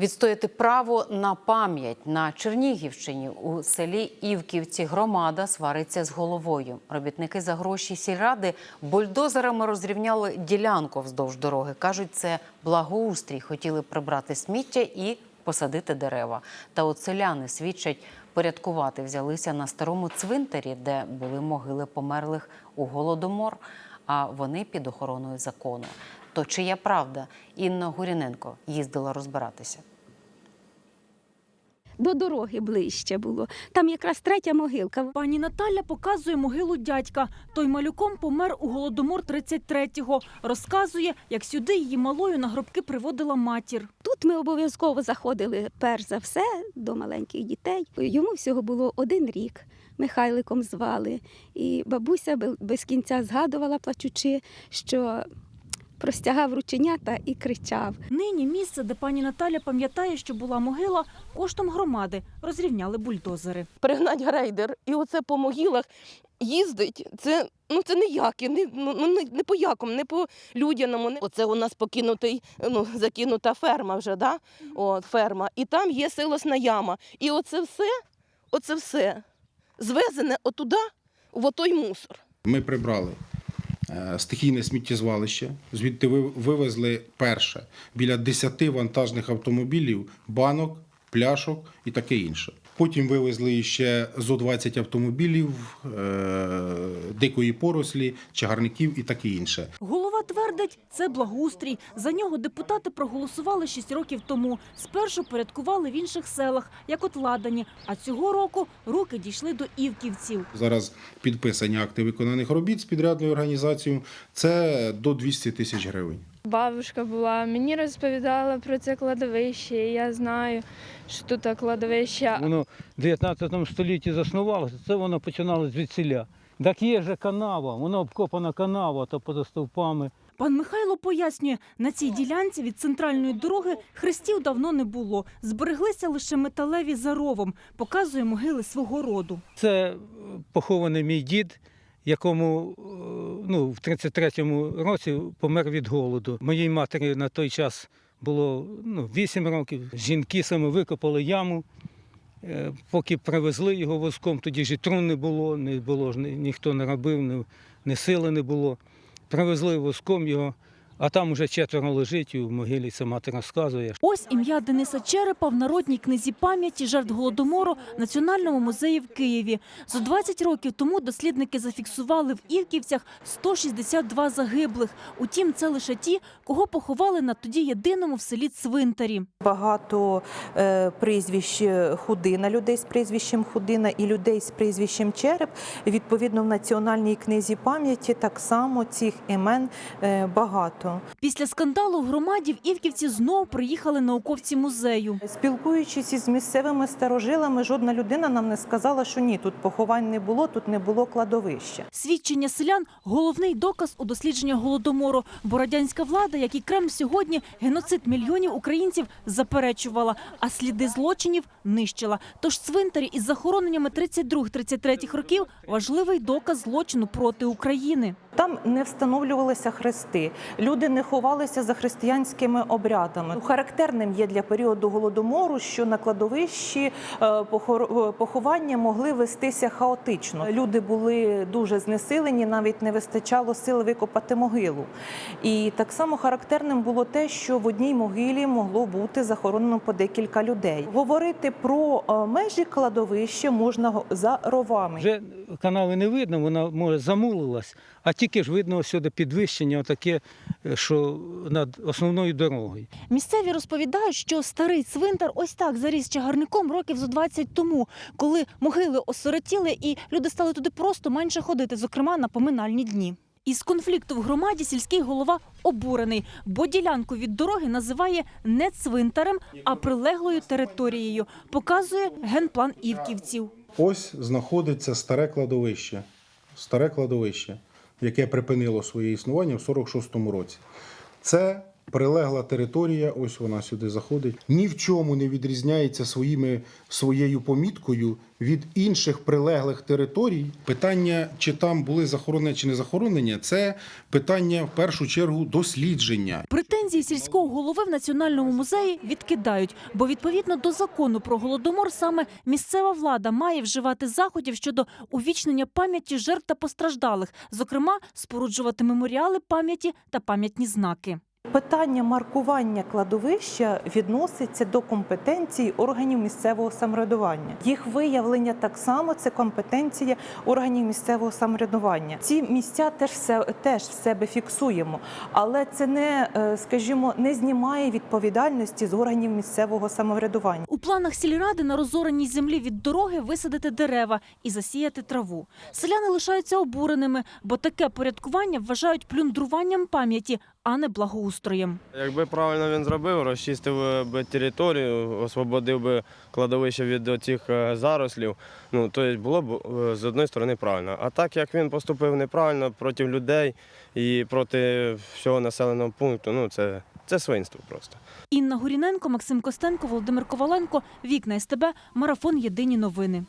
Відстояти право на пам'ять на Чернігівщині у селі Івківці громада свариться з головою. Робітники за гроші сільради бульдозерами розрівняли ділянку вздовж дороги. кажуть, це благоустрій. Хотіли прибрати сміття і посадити дерева. Та от селяни свідчать, порядкувати взялися на старому цвинтарі, де були могили померлих у голодомор. А вони під охороною закону. То чия правда? Інна Гуріненко їздила розбиратися. До дороги ближче було. Там якраз третя могилка. Пані Наталя показує могилу дядька. Той малюком помер у голодомор 33-го. Розказує, як сюди її малою на гробки приводила матір. Тут ми обов'язково заходили перш за все до маленьких дітей. Йому всього було один рік. Михайликом звали. І бабуся без кінця згадувала, плачучи, що простягав рученята і кричав. Нині місце, де пані Наталя пам'ятає, що була могила, коштом громади розрівняли бульдозери. пригнать грейдер і оце по могилах їздить. Це ну це ніяке, не, ну, ну, не, не по якому, не по людяному. Не- Оце у нас покинутий, ну, закинута ферма вже, да? От, ферма. І там є силосна яма. І оце все, оце все звезене отуда, в отой мусор. Ми прибрали стихійне сміттєзвалище. Звідти ви- вивезли перше біля 10 вантажних автомобілів, банок, пляшок і таке інше. Потім вивезли ще зо 20 автомобілів, е, дикої порослі, чагарників і таке інше. Голова твердить, це благоустрій. За нього депутати проголосували 6 років тому. Спершу порядкували в інших селах, як от Ладані. А цього року руки дійшли до Івківців. Зараз підписані акти виконаних робіт з підрядною організацією. Це до 200 тисяч гривень. Бабушка була, мені розповідала про це кладовище. і Я знаю, що тут кладовище. Воно 19 столітті заснувалося, це воно починалося звідсіля. Так є же канава, воно обкопана канава та поза стовпами. Пан Михайло пояснює, на цій ділянці від центральної дороги хрестів давно не було. Збереглися лише металеві за ровом. Показує могили свого роду. Це е, похований мій дід, якому е, ну, в 33-му році помер від голоду. Моїй матері на той час було ну, 8 років. Жінки саме викопали яму. Е, Поки привезли його воском, тоді ж і трун не було, не було ніхто не робив, ні сили не було. Привезли воском його, а там уже четверо лежить і в могилі, це мати розказує. Ось ім'я Дениса Черепа в народній книзі пам'яті жертв голодомору Національному музеї в Києві. За 20 років тому дослідники зафіксували в Івківцях 162 загиблих. Утім, це лише ті, кого поховали на тоді єдиному в селі цвинтарі. Багато е, прізвищ е, Худина, людей з прізвищем Худина і людей з прізвищем Череп. Відповідно, в Національній книзі пам'яті так само цих імен е, багато. Після скандалу в громаді в Івківці знов приїхали науковці музею. Спілкуючись із місцевими старожилами, жодна людина нам не сказала, що ні, тут поховань не було, тут не було кладовища. Свідчення селян – головний доказ у дослідженні голодомору. Бо радянська влада, як і Кремль сьогодні, геноцид мільйонів українців заперечувала, а сліди злочинів нищила. Тож цвинтарі із захороненнями 32-33 років – важливий доказ злочину проти України. Там не встановлювалися хрести, люди не ховалися за християнськими обрядами. Характерним є для періоду голодомору, що на кладовищі е, е, поховання могли вестися хаотично. Люди були дуже знесилені, навіть не вистачало сил викопати могилу. І так само характерним було те, що в одній могилі могло бути захоронено по декілька людей. Говорити про е, межі кладовища можна за ровами. Вже канави не видно, вона може замулилась, а тільки ж видно сюди підвищення, таке, що над основною дорогою. Місцеві розповідають, що старий цвинтар ось так заріс чагарником років зо 20 тому, коли могили осиротіли і люди стали туди просто менше ходити, зокрема на поминальні дні. Із конфлікту в громаді сільський голова обурений, бо ділянку від дороги називає не цвинтарем, а прилеглою територією. Показує генплан Івківців. Ось знаходиться старе кладовище. Старе кладовище, яке припинило своє існування в 46-му році. Це Прилегла територія, ось вона сюди заходить, ні в чому не відрізняється своїми, своєю поміткою від інших прилеглих територій. Питання, чи там були захоронення чи не захоронення, це питання в першу чергу дослідження. Претензії сільського голови в національному музеї відкидають, бо відповідно до закону про голодомор саме місцева влада має вживати заходів щодо увічнення пам'яті жертв та постраждалих, зокрема споруджувати меморіали пам'яті та пам'ятні знаки. Питання маркування кладовища відноситься до компетенції органів місцевого самоврядування. Їх виявлення так само це компетенція органів місцевого самоврядування. Ці місця теж все теж в себе фіксуємо, але це не, е, скажімо, не знімає відповідальності з органів місцевого самоврядування. У планах сільради на розореній землі від дороги висадити дерева і засіяти траву. Селяни лишаються обуреними, бо таке порядкування вважають плюндруванням пам'яті, а не благоустроєм. Якби правильно він зробив, розчистив би територію, освободив би кладовище від цих зарослів, ну то було б е, з одної сторони правильно. А так як він поступив неправильно проти людей і проти всього населеного пункту, ну це, це свинство просто. Інна Гуріненко, Максим Костенко, Володимир Коваленко. Вікна СТБ. Марафон. Єдині новини.